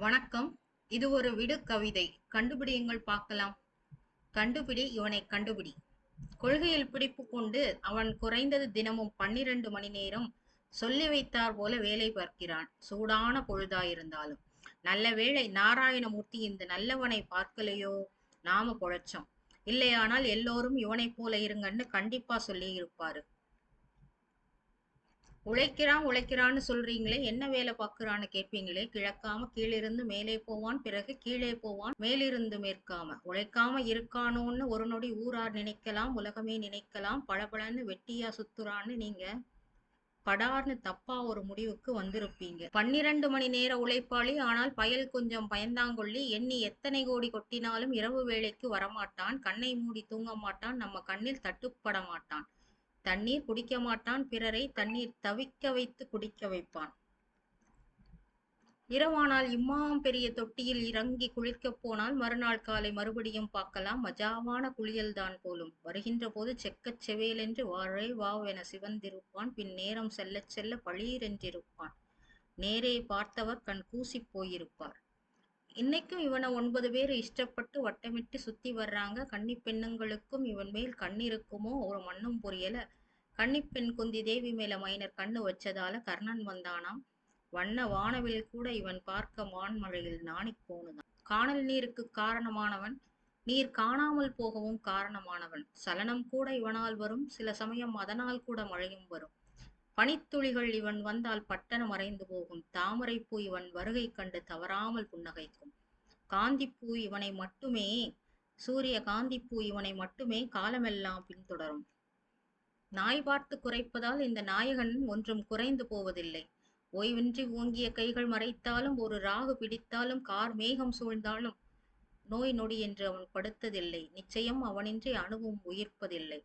வணக்கம். இது ஒரு விடு கவிதை. கண்டுபிடியுங்கள் பார்க்கலாம். கண்டுபிடி இவனை கண்டுபிடி. கொள்கையில் பிடிப்பு கொண்டு அவன் குறைந்தது தினமும் பன்னிரண்டு மணி நேரம் சொல்லி வைத்தார் போல வேலை பார்க்கிறான். சூடான பொழுதாயிருந்தாலும். நல்ல வேளை நாராயணமூர்த்தி இந்த நல்லவனை பார்க்கலையோ? நாம பொழைச்சோம். இல்லையானால் எல்லோரும் இவனைப் போல இருங்கன்னு கண்டிப்பா சொல்லி இருப்பாரு உழைக்கிறான் உழைக்கிறான்னு சொல்றீங்களே என்ன வேலை பார்க்கறான்னு கேட்பீங்களே கிழக்காம கீழிருந்து மேலே போவான் பிறகு கீழே போவான் மேலிருந்து மேற்காம. உழைக்காம இருக்கானோன்னு ஒரு நொடி ஊரார் நினைக்கலாம் உலகமே நினைக்கலாம் பளபளன்னு வெட்டியா சுத்துறான்னு நீங்க படார்னு தப்பா ஒரு முடிவுக்கு வந்திருப்பீங்க. பன்னிரண்டு மணி நேர உழைப்பாளி ஆனால் பயல் கொஞ்சம் பயந்தாங்கொள்ளி எண்ணி எத்தனை கோடி கொட்டினாலும் இரவு வேலைக்கு வரமாட்டான் கண்ணை மூடி தூங்க மாட்டான் நம்ம கண்ணில் தட்டுப்பட மாட்டான். தண்ணீர் குடிக்க மாட்டான் பிறரை தண்ணீர் தவிக்க வைத்து குடிக்க வைப்பான். இரவானால் இம்மாம் பெரிய தொட்டியில் இறங்கி குளிக்கப் போனால் மறுநாள் காலை மறுபடியும் பார்க்கலாம். மஜாவான குளியல்தான் போலும். வருகின்ற போது செக்கச் செவேலென்று வாழை வாவென சிவந்திருப்பான். பின் நேரம் செல்லச் செல்ல பளீரென்றிருப்பான். நேரே பார்த்தவர் கண் கூசிப் போயிருப்பார். இன்னைக்கும் இவனை ஒன்பது பேர் இஷ்டப்பட்டு வட்டமிட்டு சுத்தி வர்றாங்க. கன்னி பெண்ணுங்களுக்கும் இவன் மேல் கண் இருக்குமோ? ஒரு மண்ணும் புரியல. கன்னிப்பெண் குந்தி தேவி மேல மைனர் கண்ணு வச்சதால கர்ணன் வந்தானாம். வண்ண வானவில் கூட இவன் பார்க்க வான்மழையில் நாணிப் போனதான் காணல் நீருக்கு காரணமானவன் நீர் காணாமல் போகவும் காரணமானவன். சலனம் கூட இவனால் வரும். சில சமயம் அதனால் கூட மழையும் வரும். பனித்துளிகள் இவன் வந்தால் பட்டணம் மறைந்து போகும். தாமரை பூ இவன் வருகை கண்டு தவறாமல் புன்னகைக்கும். காந்திப்பூ இவனை மட்டுமே சூரிய காந்திப்பூ இவனை மட்டுமே காலமெல்லாம் பின்தொடரும். நாய் பார்த்து குறைப்பதால் இந்த நாயகன் ஒன்றும் குறைந்து போவதில்லை. ஓய்வின்றி ஓங்கிய கைகள் மறைத்தாலும் ஒரு ராகு பிடித்தாலும் கார் மேகம் சூழ்ந்தாலும் நோய் நொடி என்று அவன் படுத்ததில்லை. நிச்சயம் அவனின்றி அணுவும் உயிர்ப்பதில்லை.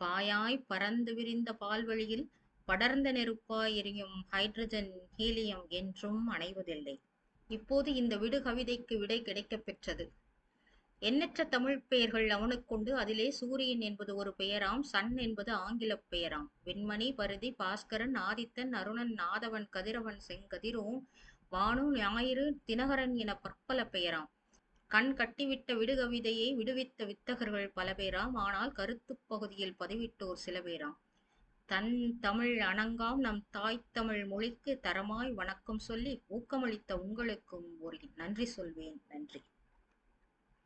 பாயாய் பறந்து விரிந்த பால்வழியில் படர்ந்த நெருப்பாய் எரியும் ஹைட்ரஜன் ஹீலியம் என்றும் அணைவதில்லை. இப்போது இந்த விடு கவிதைக்கு விடை கிடைக்கப் பெற்றது. எண்ணற்ற தமிழ் பெயர்கள் அவனுக்குண்டு அதிலே சூரியன் என்பது ஒரு பெயராம் சன் என்பது ஆங்கிலப் பெயராம். வெண்மணி பருதி பாஸ்கரன் ஆதித்தன் அருணன் நாதவன் கதிரவன் செங்கதிரும் வானு ஞாயிறு தினகரன் என பற்பல பெயராம். கண் கட்டிவிட்ட விடுகவிதையை விடுவித்த வித்தகர்கள் பல பேராம். ஆனால் கருத்துப் பகுதியில் பதிவிட்டோர் சில பேராம். தன் தமிழ் அணங்காம் நம் தாய் தமிழ் மொழிக்கு தரமாய் வணக்கம் சொல்லி ஊக்கமளித்த உங்களுக்கும் ஒரு நன்றி சொல்வேன். நன்றி.